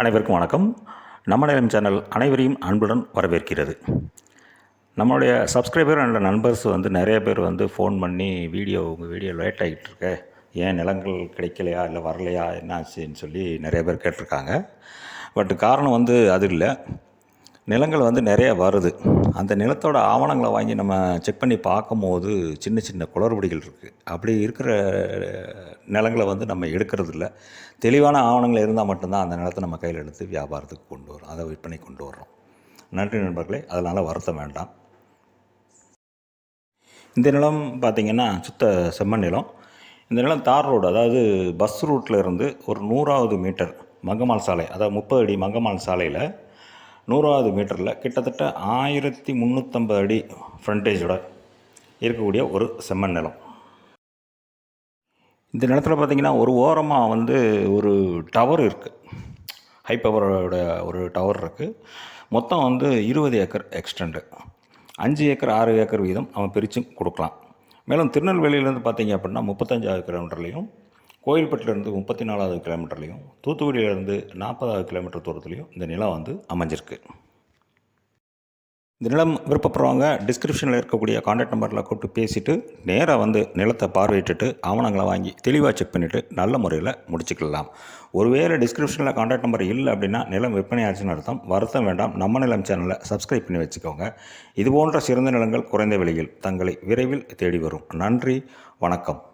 அனைவருக்கும் வணக்கம். நம்ம நிலம் சேனல் அனைவரையும் அன்புடன் வரவேற்கிறது. நம்மளுடைய சப்ஸ்கிரைபர் அண்ட் நண்பர்ஸ் வந்து நிறைய பேர் வந்து ஃபோன் பண்ணி வீடியோ உங்கள் வீடியோ லேட் ஆகிட்டு இருக்க ஏன் நிலங்கள் கிடைக்கலையா இல்லை வரலையா என்ன ஆச்சுன்னு சொல்லி நிறைய பேர் கேட்டிருக்காங்க. பட் காரணம் வந்து அது இல்லை. நிலங்கள் வந்து நிறைய வருது. அந்த நிலத்தோட ஆவணங்களை வாங்கி நம்ம செக் பண்ணி பார்க்கும்போது சின்ன சின்ன குளறுபடிகள் இருக்குது அப்படி இருக்கிற நிலங்களை வந்து நம்ம எடுக்கிறது இல்லை தெளிவான ஆவணங்கள் இருந்தால் மட்டும்தான் அந்த நிலத்தை நம்ம கையில் எடுத்து வியாபாரத்துக்கு கொண்டு வரோம். அதை விற்பனை கொண்டு வர்றோம். நன்றி நண்பர்களே. அதனால் வருத்தம் வேண்டாம். இந்த நிலம் பார்த்திங்கன்னா சுத்த செம்மண் நிலம். இந்த நிலம் தார் ரோடு அதாவது பஸ் ரூட்டில் இருந்து ஒரு நூறாவது மீட்டர் மங்கமால் சாலை அதாவது முப்பது அடி மங்கமால் சாலையில் நூறாவது மீட்டரில் கிட்டத்தட்ட ஆயிரத்தி முந்நூற்றம்பது அடி ஃப்ரண்டேஜோட இருக்கக்கூடிய ஒரு செம்மண் நிலம். இந்த நிலத்தில் பார்த்திங்கன்னா ஒரு ஓரமாக வந்து ஒரு டவர் இருக்குது ஹை பவரோட ஒரு டவர் இருக்குது மொத்தம் வந்து இருபது ஏக்கர் எக்ஸ்டெண்டு அஞ்சு ஏக்கர் ஆறு ஏக்கர் வீதம் அவன் பிரித்து கொடுக்கலாம். மேலும் திருநெல்வேலியிலேருந்து பார்த்தீங்க அப்படின்னா முப்பத்தஞ்சாயிரம் கிலோமீட்டர்லேயும் கோயில்பட்டிலேருந்து முப்பத்தி நாலாவது கிலோமீட்டர்லேயும் தூத்துக்குடியிலேருந்து நாற்பதாவது கிலோமீட்டர் தூரத்துலேயும் இந்த நிலம் வந்து அமைஞ்சிருக்கு. இந்த நிலம் விருப்பப்படுறவங்க டிஸ்கிரிப்ஷனில் இருக்கக்கூடிய காண்டாக்ட் நம்பரில் கூப்பிட்டு பேசிவிட்டு நேராக வந்து நிலத்தை பார்வையிட்டுட்டு ஆவணங்களை வாங்கி தெளிவாக செக் பண்ணிவிட்டு நல்ல முறையில் முடிச்சுக்கலாம். ஒருவேளை டிஸ்கிரிப்ஷனில் காண்டாக்ட் நம்பர் இல்லை அப்படின்னா நிலம் விற்பனை ஆச்சுன்னு அர்த்தம். வருத்தம் வேண்டாம். நம்ம நிலம் சேனலை சப்ஸ்கிரைப் பண்ணி வச்சுக்கோங்க. இது போன்ற சிறந்த நிலங்கள் குறைந்த விலையில் தங்களை விரைவில் தேடி வரும். நன்றி. வணக்கம்.